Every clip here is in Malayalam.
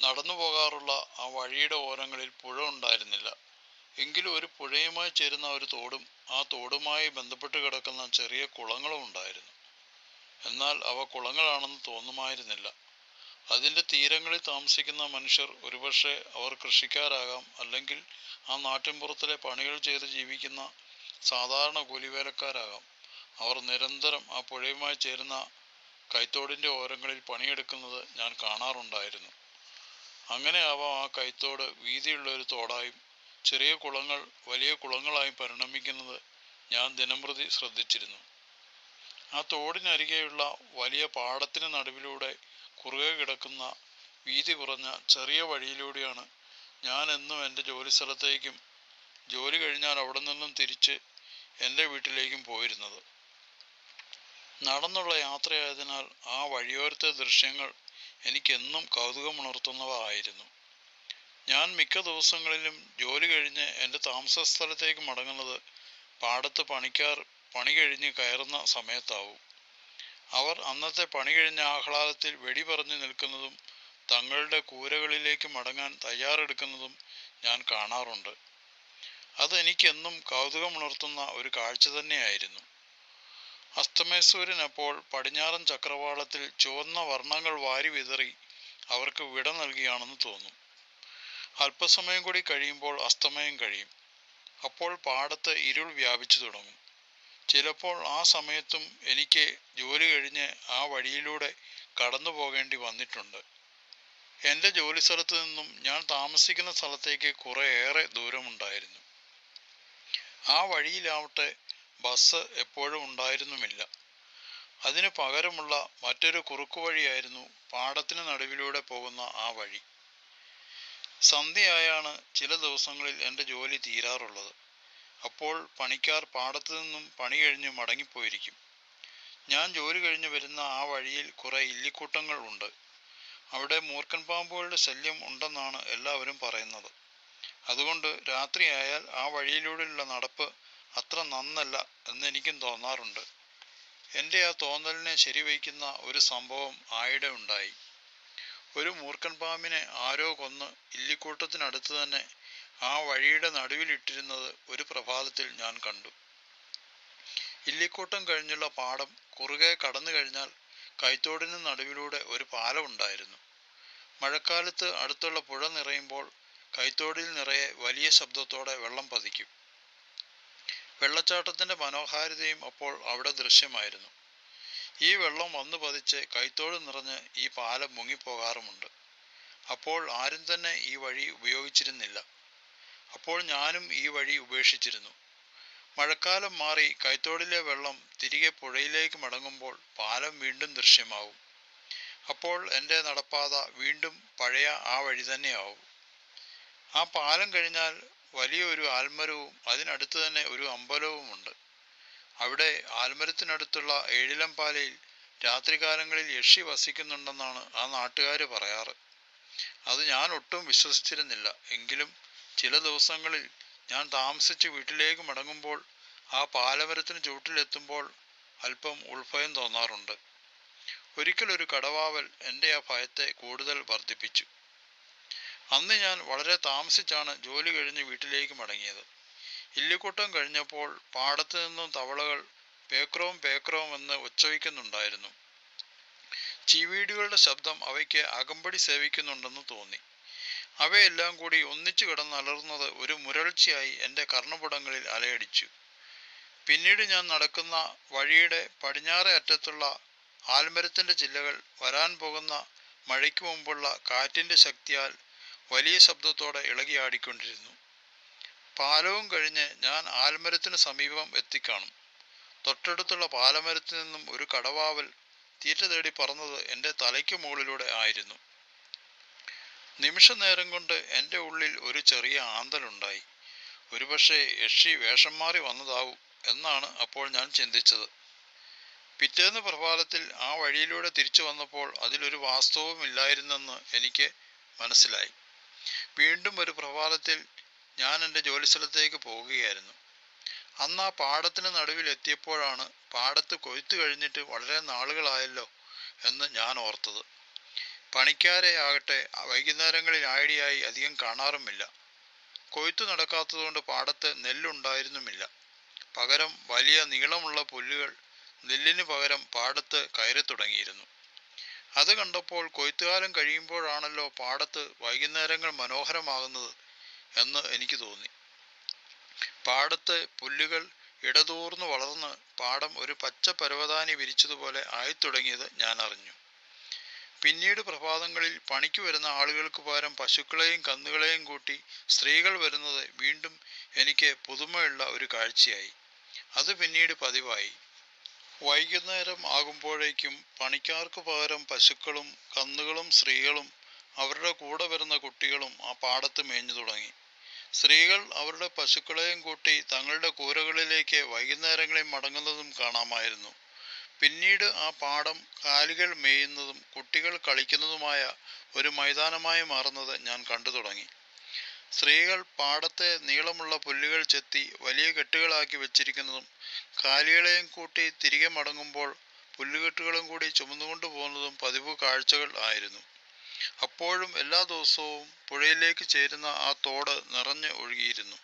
നടന്നു പോകാറുള്ള ആ വഴിയുടെ ഓരങ്ങളിൽ പുഴ ഉണ്ടായിരുന്നില്ല. എങ്കിലും ഒരു പുഴയുമായി ചേരുന്ന ഒരു തോടും ആ തോടുമായി ബന്ധപ്പെട്ട് കിടക്കുന്ന ചെറിയ കുളങ്ങളും ഉണ്ടായിരുന്നു. എന്നാൽ അവ കുളങ്ങളാണെന്ന് തോന്നുമായിരുന്നില്ല. അതിന്റെ തീരങ്ങളിൽ താമസിക്കുന്ന മനുഷ്യർ ഒരുപക്ഷെ അവർ കൃഷിക്കാരാകാം അല്ലെങ്കിൽ ആ നാട്ടിൻപുറത്തിലെ പണികൾ ചെയ്ത് ജീവിക്കുന്ന സാധാരണ കൂലിവേലക്കാരാകാം. അവർ നിരന്തരം ആ പുഴയുമായി ചേരുന്ന കൈത്തോടിന്റെ ഓരങ്ങളിൽ പണിയെടുക്കുന്നത് ഞാൻ കാണാറുണ്ടായിരുന്നു. അങ്ങനെ ആവാം ആ കൈത്തോട് വീതിയുള്ള ഒരു തോടായും ചെറിയ കുളങ്ങൾ വലിയ കുളങ്ങളായും പരിണമിക്കുന്നത് ഞാൻ ദിനംപ്രതി ശ്രദ്ധിച്ചിരുന്നു. ആ തോടിനരികെയുള്ള വലിയ പാടത്തിന് നടുവിലൂടെ കുറുകെ കിടക്കുന്ന വീതി കുറഞ്ഞ ചെറിയ വഴിയിലൂടെയാണ് ഞാൻ എന്നും എന്റെ ജോലി സ്ഥലത്തേക്കും ജോലി കഴിഞ്ഞാൽ അവിടെ നിന്നും തിരിച്ച് എന്റെ വീട്ടിലേക്കും പോയിരുന്നത്. നടന്നുള്ള യാത്രയായതിനാൽ ആ വഴിയോരത്തെ ദൃശ്യങ്ങൾ എനിക്കെന്നും കൗതുകമുണർത്തുന്നവ ആയിരുന്നു ഞാൻ മിക്ക ദിവസങ്ങളിലും ജോലി കഴിഞ്ഞ് എന്റെ താമസ സ്ഥലത്തേക്ക് മടങ്ങുന്നത് പാടത്ത് പണിക്കാർ പണി കഴിഞ്ഞ് കയറുന്ന സമയത്താവും. അവർ അന്നത്തെ പണി കഴിഞ്ഞ ആഹ്ലാദത്തിൽ വെടി പറഞ്ഞു നിൽക്കുന്നതും തങ്ങളുടെ കൂരകളിലേക്ക് മടങ്ങാൻ തയ്യാറെടുക്കുന്നതും ഞാൻ കാണാറുണ്ട്. അതെനിക്കെന്നും കൗതുകമുണർത്തുന്ന ഒരു കാഴ്ച തന്നെയായിരുന്നു. അസ്തമയസൂര്യൻ അപ്പോൾ പടിഞ്ഞാറൻ ചക്രവാളത്തിൽ ചുവന്ന വർണങ്ങൾ വാരി വിതറി അവർക്ക് വിട നൽകിയാണെന്ന് തോന്നും. അല്പസമയം കൂടി കഴിയുമ്പോൾ അസ്തമയം കഴിയും. അപ്പോൾ പാടത്ത് ഇരുൾ വ്യാപിച്ചു തുടങ്ങും. ചിലപ്പോൾ ആ സമയത്തും എനിക്ക് ജോലി കഴിഞ്ഞ് ആ വഴിയിലൂടെ കടന്നു പോകേണ്ടി വന്നിട്ടുണ്ട്. എന്റെ ജോലി സ്ഥലത്ത് നിന്നും ഞാൻ താമസിക്കുന്ന സ്ഥലത്തേക്ക് കുറേയേറെ ദൂരമുണ്ടായിരുന്നു. ആ വഴിയിലാവട്ടെ ബസ് എപ്പോഴും ഉണ്ടായിരുന്നുമില്ല. അതിന് പകരമുള്ള മറ്റൊരു കുറുക്കു വഴിയായിരുന്നു പാടത്തിന് നടുവിലൂടെ പോകുന്ന ആ വഴി. സന്ധ്യയായാണ് ചില ദിവസങ്ങളിൽ എന്റെ ജോലി തീരാറുള്ളത്. അപ്പോൾ പണിക്കാർ പാടത്തു നിന്നും പണി കഴിഞ്ഞ് മടങ്ങിപ്പോയിരിക്കും. ഞാൻ ജോലി കഴിഞ്ഞ് വരുന്ന ആ വഴിയിൽ കുറെ ഇല്ലിക്കൂട്ടങ്ങൾ ഉണ്ട്. അവിടെ മൂർക്കൻ പാമ്പുകളുടെ ശല്യം ഉണ്ടെന്നാണ് എല്ലാവരും പറയുന്നത്. അതുകൊണ്ട് രാത്രിയായാൽ ആ വഴിയിലൂടെയുള്ള നടപ്പ് അത്ര നന്നല്ല എന്നെനിക്കും തോന്നാറുണ്ട്. എന്റെ ആ തോന്നലിനെ ശരിവയ്ക്കുന്ന ഒരു സംഭവം ആയിടെ ഉണ്ടായി. ഒരു മൂർഖൻ പാമ്പിനെ ആരോ കൊന്ന് ഇല്ലിക്കൂട്ടത്തിനടുത്ത് തന്നെ ആ വഴിയുടെ നടുവിലിട്ടിരുന്നത് ഒരു പ്രഭാതത്തിൽ ഞാൻ കണ്ടു. ഇല്ലിക്കൂട്ടം കഴിഞ്ഞുള്ള പാടം കുറുകെ കടന്നു കഴിഞ്ഞാൽ കൈത്തോടിന് നടുവിലൂടെ ഒരു പാലമുണ്ടായിരുന്നു മഴക്കാലത്ത് അടുത്തുള്ള പുഴ നിറയുമ്പോൾ കൈത്തോടിൽ നിറയെ വലിയ ശബ്ദത്തോടെ വെള്ളം പതിക്കും. വെള്ളച്ചാട്ടത്തിന്റെ മനോഹാരിതയും അപ്പോൾ അവിടെ ദൃശ്യമായിരുന്നു. ഈ വെള്ളം വന്നു പതിച്ച് കൈത്തോട് നിറഞ്ഞ് ഈ പാലം മുങ്ങിപ്പോകാറുമുണ്ട്. അപ്പോൾ ആരും തന്നെ ഈ വഴി ഉപയോഗിച്ചിരുന്നില്ല. അപ്പോൾ ഞാനും ഈ വഴി ഉപേക്ഷിച്ചിരുന്നു. മഴക്കാലം മാറി കൈത്തോടിലെ വെള്ളം തിരികെ പുഴയിലേക്ക് മടങ്ങുമ്പോൾ പാലം വീണ്ടും ദൃശ്യമാവും. അപ്പോൾ എന്റെ നടപ്പാത വീണ്ടും പഴയ ആ വഴി തന്നെയാവും. ആ പാലം കഴിഞ്ഞാൽ വലിയൊരു ആൽമരവും അതിനടുത്ത് തന്നെ ഒരു അമ്പലവുമുണ്ട്. അവിടെ ആൽമരത്തിനടുത്തുള്ള ഏഴിലംപാലയിൽ രാത്രികാലങ്ങളിൽ യക്ഷി വസിക്കുന്നുണ്ടെന്നാണ് ആ നാട്ടുകാർ പറയാറ്. അത് ഞാൻ ഒട്ടും വിശ്വസിച്ചിരുന്നില്ല. എങ്കിലും ചില ദിവസങ്ങളിൽ ഞാൻ താമസിച്ച് വീട്ടിലേക്ക് മടങ്ങുമ്പോൾ ആ പാലമരത്തിന് ചുവട്ടിലെത്തുമ്പോൾ അല്പം ഉൾഭയം തോന്നാറുണ്ട്. ഒരിക്കലൊരു കടവാവൽ എന്റെ ആ ഭയത്തെ കൂടുതൽ വർദ്ധിപ്പിച്ചു. അന്ന് ഞാൻ വളരെ താമസിച്ചാണ് ജോലി കഴിഞ്ഞ് വീട്ടിലേക്ക് മടങ്ങിയത്. ഇല്ലിക്കൂട്ടം കഴിഞ്ഞപ്പോൾ പാടത്തു നിന്നും തവളകൾ പേക്രോം പേക്രോം എന്ന് ഉച്ചവിക്കുന്നുണ്ടായിരുന്നു. ചീവീടുകളുടെ ശബ്ദം അവയ്ക്ക് അകമ്പടി സേവിക്കുന്നുണ്ടെന്ന് തോന്നി. അവയെല്ലാം കൂടി ഒന്നിച്ചു കിടന്നലർന്നത് ഒരു മുരൾച്ചയായി എന്റെ കർണപുടങ്ങളിൽ അലയടിച്ചു. പിന്നീട് ഞാൻ നടക്കുന്ന വഴിയുടെ പടിഞ്ഞാറേ അറ്റത്തുള്ള ആൽമരത്തിന്റെ ചില്ലകൾ വരാൻ പോകുന്ന മഴയ്ക്ക് മുമ്പുള്ള കാറ്റിന്റെ ശക്തിയാൽ വലിയ ശബ്ദത്തോടെ ഇളകിയാടിക്കൊണ്ടിരുന്നു. പാലവും കഴിഞ്ഞ് ഞാൻ ആൽമരത്തിന് സമീപം എത്തിക്കാണും. തൊട്ടടുത്തുള്ള പാലമരത്തിൽ നിന്നും ഒരു കടവാവൽ തീറ്റ തേടി പറന്നത് എന്റെ തലയ്ക്ക് മുകളിലൂടെ ആയിരുന്നു. നിമിഷ നേരം കൊണ്ട് എന്റെ ഉള്ളിൽ ഒരു ചെറിയ ആന്തലുണ്ടായി. ഒരുപക്ഷെ യക്ഷി വേഷം മാറി വന്നതാവും എന്നാണ് അപ്പോൾ ഞാൻ ചിന്തിച്ചത്. പിറ്റേന്ന് പ്രഭാതത്തിൽ ആ വഴിയിലൂടെ തിരിച്ചു വന്നപ്പോൾ അതിലൊരു വാസ്തവവും ഇല്ലായിരുന്നെന്ന് എനിക്ക് മനസ്സിലായി. വീണ്ടും ഒരു പ്രഭാതത്തിൽ ഞാൻ എന്റെ ജോലിസ്ഥലത്തേക്ക് പോവുകയായിരുന്നു അന്ന് ആ പാടത്തിന് നടുവിൽ എത്തിയപ്പോഴാണ് പാടത്ത് കൊയ്ത്തു കഴിഞ്ഞിട്ട് വളരെ നാളുകളായല്ലോ എന്ന് ഞാൻ ഓർത്തത്. പണിക്കാരെ ആകട്ടെ വൈകുന്നേരങ്ങളിൽ ആയിടിയായി അധികം കാണാറുമില്ല. കൊയ്ത്തു നടക്കാത്തതുകൊണ്ട് പാടത്ത് നെല്ലുണ്ടായിരുന്നുമില്ല. പകരം വലിയ നീളമുള്ള പുല്ലുകൾ നെല്ലിന് പകരം പാടത്ത് കയറി തുടങ്ങിയിരുന്നു അത് കണ്ടപ്പോൾ കൊയ്ത്തുകാലം കഴിയുമ്പോഴാണല്ലോ പാടത്ത് വൈകുന്നേരങ്ങൾ മനോഹരമാകുന്നത് എന്ന് എനിക്ക് തോന്നി. പാടത്ത് പുല്ലുകൾ ഇടതൂർന്നു വളർന്ന് പാടം ഒരു പച്ച പരവതാനി വിരിച്ചതുപോലെ ആയിത്തുടങ്ങിയത് ഞാൻ അറിഞ്ഞു. പിന്നീട് പ്രഭാതങ്ങളിൽ പണിക്ക് വരുന്ന ആളുകൾക്ക് പകരം പശുക്കളെയും കന്നുകളെയും കൂട്ടി സ്ത്രീകൾ വരുന്നത് വീണ്ടും എനിക്ക് പുതുമയുള്ള ഒരു കാഴ്ചയായി. അത് പിന്നീട് പതിവായി. വൈകുന്നേരം ആകുമ്പോഴേക്കും പണിക്കാർക്ക് പകരം പശുക്കളും കന്നുകളും സ്ത്രീകളും അവരുടെ കൂടെ വരുന്ന കുട്ടികളും ആ പാടത്ത് മേഞ്ഞു തുടങ്ങി. സ്ത്രീകൾ അവരുടെ പശുക്കളെയും കൂട്ടി തങ്ങളുടെ കൂരകളിലേക്ക് വൈകുന്നേരങ്ങളിൽ മടങ്ങുന്നതും കാണാമായിരുന്നു. പിന്നീട് ആ പാടം കാലികൾ മേയുന്നതും കുട്ടികൾ കളിക്കുന്നതുമായ ഒരു മൈതാനമായി മാറുന്നത് ഞാൻ കണ്ടു തുടങ്ങി. സ്ത്രീകൾ പാടത്തെ നീളമുള്ള പുല്ലുകൾ ചെത്തി വലിയ കെട്ടുകളാക്കി വെച്ചിരിക്കുന്നതും കാലികളെയും കൂട്ടി തിരികെ മടങ്ങുമ്പോൾ പുല്ലുകെട്ടുകളും കൂടി ചുമന്നുകൊണ്ടു പോകുന്നതും പതിവ് കാഴ്ചകൾ ആയിരുന്നു. അപ്പോഴും എല്ലാ ദിവസവും പുഴയിലേക്ക് ചേരുന്ന ആ തോട് നിറഞ്ഞ് ഒഴുകിയിരുന്നു.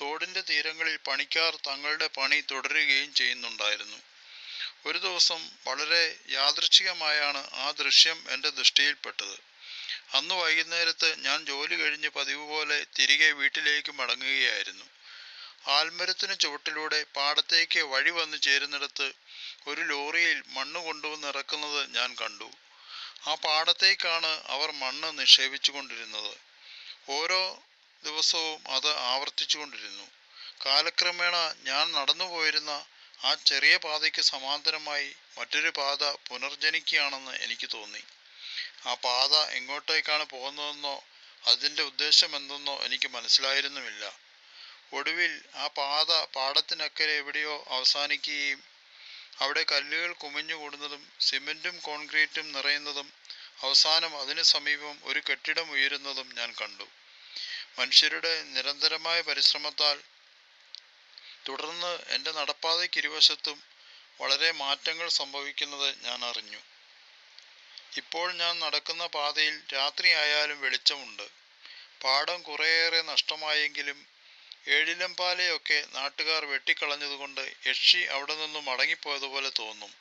തോടിന്റെ തീരങ്ങളിൽ പണിക്കാർ തങ്ങളുടെ പണി തുടരുകയും ചെയ്യുന്നുണ്ടായിരുന്നു. ഒരു ദിവസം വളരെ യാദൃച്ഛികമായാണ് ആ ദൃശ്യം എന്റെ ദൃഷ്ടിയിൽപ്പെട്ടത്. അന്ന് വൈകുന്നേരത്ത് ഞാൻ ജോലി കഴിഞ്ഞ് പതിവ് പോലെ തിരികെ വീട്ടിലേക്ക് മടങ്ങുകയായിരുന്നു. ആൽമരത്തിന് ചുവട്ടിലൂടെ പാടത്തേക്ക് വഴി വന്നു ചേരുന്നിടത്ത് ഒരു ലോറിയിൽ മണ്ണ് കൊണ്ടുവന്ന് ഇറക്കുന്നത് ഞാൻ കണ്ടു. ആ പാടത്തേക്കാണ് അവർ മണ്ണ് നിക്ഷേപിച്ചു കൊണ്ടിരുന്നത് ഓരോ ദിവസവും അത് ആവർത്തിച്ചുകൊണ്ടിരുന്നു. കാലക്രമേണ ഞാൻ നടന്നു പോയിരുന്ന ആ ചെറിയ പാതയ്ക്ക് സമാന്തരമായി മറ്റൊരു പാത പുനർജനിക്കുകയാണെന്ന് എനിക്ക് തോന്നി. ആ പാത എങ്ങോട്ടേക്കാണ് പോകുന്നതെന്നോ അതിന്റെ ഉദ്ദേശം എന്തെന്നോ എനിക്ക് മനസ്സിലായിരുന്നുമില്ല. ഒടുവിൽ ആ പാത പാടത്തിനക്കരെ എവിടെയോ അവസാനിക്കുകയും അവിടെ കല്ലുകൾ കുമിഞ്ഞു കൂടുന്നതും സിമെന്റും കോൺക്രീറ്റും നിറയുന്നതും അവസാനം അതിനു സമീപം ഒരു കെട്ടിടം ഉയരുന്നതും ഞാൻ കണ്ടു. മനുഷ്യരുടെ നിരന്തരമായ പരിശ്രമത്താൽ തുടർന്ന് എന്റെ നടപ്പാതയ്ക്ക് ഇരുവശത്തും വളരെ മാറ്റങ്ങൾ സംഭവിക്കുന്നത് ഞാൻ അറിഞ്ഞു. ഇപ്പോൾ ഞാൻ നടക്കുന്ന പാതയിൽ രാത്രിയായാലും വെളിച്ചമുണ്ട്. പാടം കുറേയേറെ നഷ്ടമായെങ്കിലും ഏഴിലമ്പാലയൊക്കെ നാട്ടുകാർ വെട്ടിക്കളഞ്ഞതുകൊണ്ട് യക്ഷി അവിടെ നിന്നും മടങ്ങിപ്പോയതുപോലെ തോന്നും.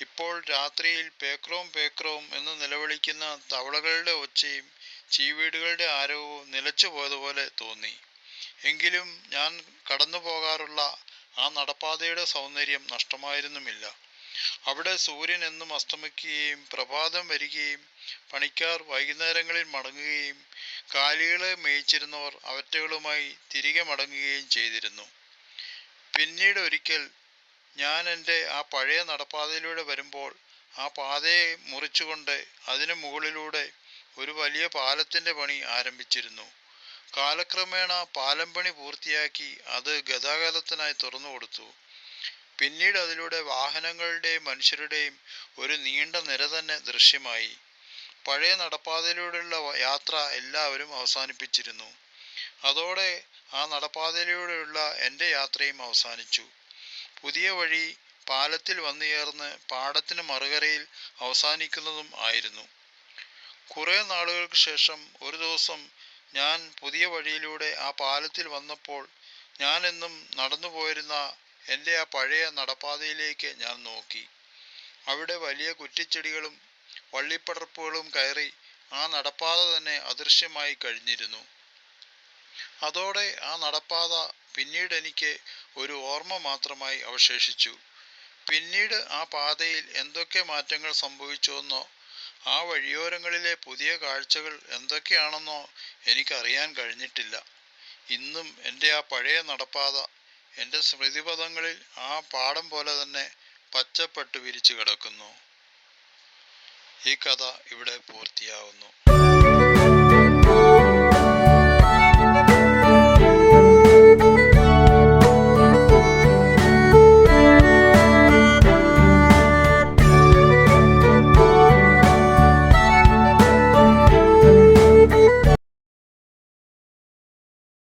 ഇപ്പോൾ രാത്രിയിൽ പേക്രോം പേക്രോം എന്ന് നിലവിളിക്കുന്ന തവളകളുടെ ഒച്ചയും ചീവീടുകളുടെ ആരവവും നിലച്ചു പോയതുപോലെ തോന്നി. എങ്കിലും ഞാൻ കടന്നു പോകാറുള്ള ആ നടപ്പാതയുടെ സൗന്ദര്യം നഷ്ടമായിരുന്നുമില്ല. അവിടെ സൂര്യൻ എന്നും അസ്തമിക്കുകയും പ്രഭാതം വരികയും പണിക്കാർ വൈകുന്നേരങ്ങളിൽ മടങ്ങുകയും കാലികളെ മേയിച്ചിരുന്നവർ അവറ്റകളുമായി തിരികെ മടങ്ങുകയും ചെയ്തിരുന്നു. പിന്നീട് ഒരിക്കൽ ഞാൻ എന്റെ ആ പഴയ നടപ്പാതയിലൂടെ വരുമ്പോൾ ആ പാതയെ മുറിച്ചുകൊണ്ട് അതിനു മുകളിലൂടെ ഒരു വലിയ പാലത്തിന്റെ പണി ആരംഭിച്ചിരുന്നു. കാലക്രമേണ പാലം പണി പൂർത്തിയാക്കി അത് ഗതാഗതത്തിനായി തുറന്നു കൊടുത്തു പിന്നീട് അതിലൂടെ വാഹനങ്ങളുടെയും മനുഷ്യരുടെയും ഒരു നീണ്ട നിര തന്നെ ദൃശ്യമായി. പഴയ നടപ്പാതയിലൂടെയുള്ള യാത്ര എല്ലാവരും അവസാനിപ്പിച്ചിരുന്നു. അതോടെ ആ നടപ്പാതയിലൂടെയുള്ള എന്റെ യാത്രയും അവസാനിച്ചു. പുതിയ വഴി പാലത്തിൽ വന്നു ചേർന്ന് പാടത്തിന് മറുകരയിൽ അവസാനിക്കുന്നതും ആയിരുന്നു. കുറേ നാളുകൾക്ക് ശേഷം ഒരു ദിവസം ഞാൻ പുതിയ വഴിയിലൂടെ ആ പാലത്തിൽ വന്നപ്പോൾ ഞാനെന്നും നടന്നു പോയിരുന്ന എന്റെ ആ പഴയ നടപ്പാതയിലേക്ക് ഞാൻ നോക്കി. അവിടെ വലിയ കുറ്റിച്ചെടികളും വള്ളിപ്പടർപ്പുകളും കയറി ആ നടപ്പാത തന്നെ അദൃശ്യമായി കഴിഞ്ഞിരുന്നു. അതോടെ ആ നടപ്പാത പിന്നീട് എനിക്ക് ഒരു ഓർമ്മ മാത്രമായി അവശേഷിച്ചു. പിന്നീട് ആ പാതയിൽ എന്തൊക്കെ മാറ്റങ്ങൾ സംഭവിച്ചുവെന്നോ ആ വഴിയോരങ്ങളിലെ പുതിയ കാഴ്ചകൾ എന്തൊക്കെയാണെന്നോ എനിക്കറിയാൻ കഴിഞ്ഞിട്ടില്ല. ഇന്നും എന്റെ ആ പഴയ നടപ്പാത എന്റെ സ്മൃതിപഥങ്ങളിൽ ആ പാടം പോലെ തന്നെ പച്ചപ്പെട്ട് വിരിച്ചു കിടക്കുന്നു. ഈ കഥ ഇവിടെ പൂർത്തിയാവുന്നു.